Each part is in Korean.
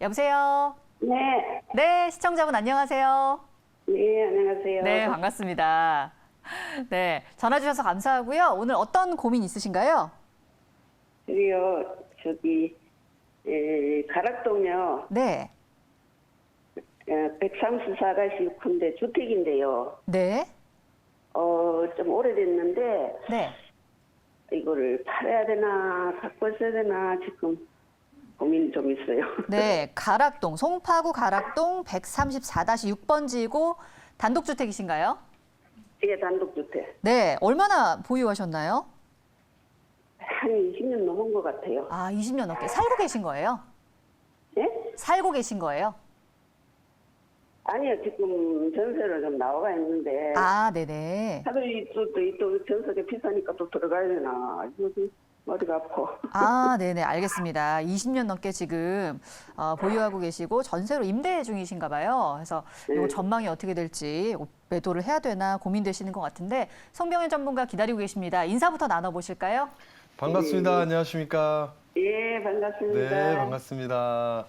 여보세요? 네, 네, 시청자분 안녕하세요. 네, 안녕하세요. 네, 반갑습니다. 네, 전화 주셔서 감사하고요. 오늘 어떤 고민 있으신가요? 저기요, 저기, 에, 가락동요, 네. 134가시 6군데 주택인데요. 네. 어, 좀 오래됐는데, 네. 이거를 팔아야 되나, 갖고 있어야 되나, 지금 고민이 좀 있어요. 네, 가락동, 송파구 가락동 134-6번지고 단독주택이신가요? 이게 단독주택. 네, 얼마나 보유하셨나요? 한 20년 넘은 것 같아요. 아, 20년 넘게 살고 계신 거예요? 예? 살고 계신 거예요? 아니요, 지금 전세로 좀 나와가 있는데, 아, 네네. 하도 이또 또 전세가 비싸니까 또 들어가야 되나. 머리가 아파. 아, 네네, 알겠습니다. 20년 넘게 지금 어, 보유하고 계시고 전세로 임대 중이신가 봐요. 그래서 요 네. 전망이 어떻게 될지 매도를 해야 되나 고민되시는 것 같은데 송병현 전문가 기다리고 계십니다. 인사부터 나눠보실까요? 반갑습니다. 안녕하십니까? 예, 반갑습니다. 네, 반갑습니다.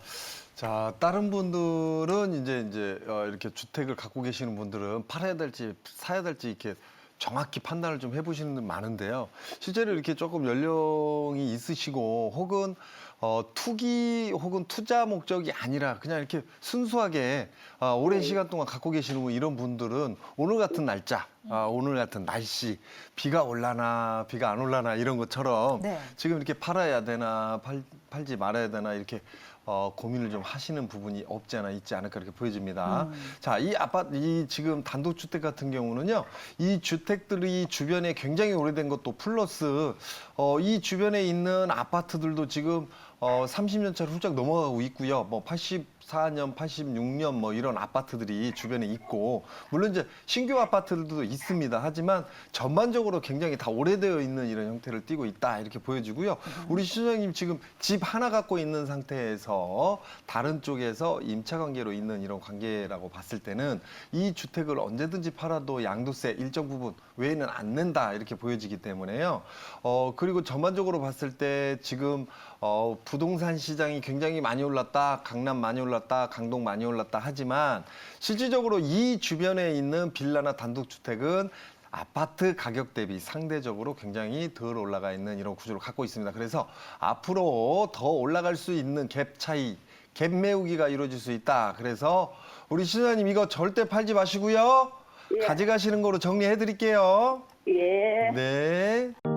자, 다른 분들은 이제 이제 어, 이렇게 주택을 갖고 계시는 분들은 팔아야 될지 사야 될지 이렇게 정확히 판단을 좀 해보시는 분 많은데요. 실제로 이렇게 조금 연령이 있으시고 혹은 어, 투기 혹은 투자 목적이 아니라 그냥 이렇게 순수하게 아, 오랜 시간 동안 갖고 계시는 분, 이런 분들은 오늘 같은 날짜, 아, 오늘 같은 날씨, 비가 올라나 비가 안 올라나 이런 것처럼 네. 지금 이렇게 팔아야 되나 팔, 팔지 말아야 되나 이렇게 어, 고민을 좀 하시는 부분이 없지 않아 있지 않을까 이렇게 보여집니다. 자, 이 아파트, 이 지금 단독주택 같은 경우는요, 이 주택들이 주변에 굉장히 오래된 것도 플러스, 어, 이 주변에 있는 아파트들도 지금 어, 30년 차를 훌쩍 넘어가고 있고요. 뭐 84년, 86년 뭐 이런 아파트들이 주변에 있고, 물론 이제 신규 아파트들도 있습니다. 하지만 전반적으로 굉장히 다 오래되어 있는 이런 형태를 띠고 있다. 이렇게 보여지고요. 우리 시장님 지금 집 하나 갖고 있는 상태에서 다른 쪽에서 임차 관계로 있는 이런 관계라고 봤을 때는 이 주택을 언제든지 팔아도 양도세 일정 부분 외에는 안 낸다. 이렇게 보여지기 때문에요. 어, 그리고 전반적으로 봤을 때 지금 어, 부동산 시장이 굉장히 많이 올랐다, 강남 많이 올랐다, 강동 많이 올랐다 하지만 실질적으로 이 주변에 있는 빌라나 단독주택은 아파트 가격 대비 상대적으로 굉장히 덜 올라가 있는 이런 구조를 갖고 있습니다. 그래서 앞으로 더 올라갈 수 있는 갭 차이, 갭 메우기가 이루어질 수 있다. 그래서 우리 시장님 이거 절대 팔지 마시고요. 예. 가져가시는 거로 정리해 드릴게요. 예. 네.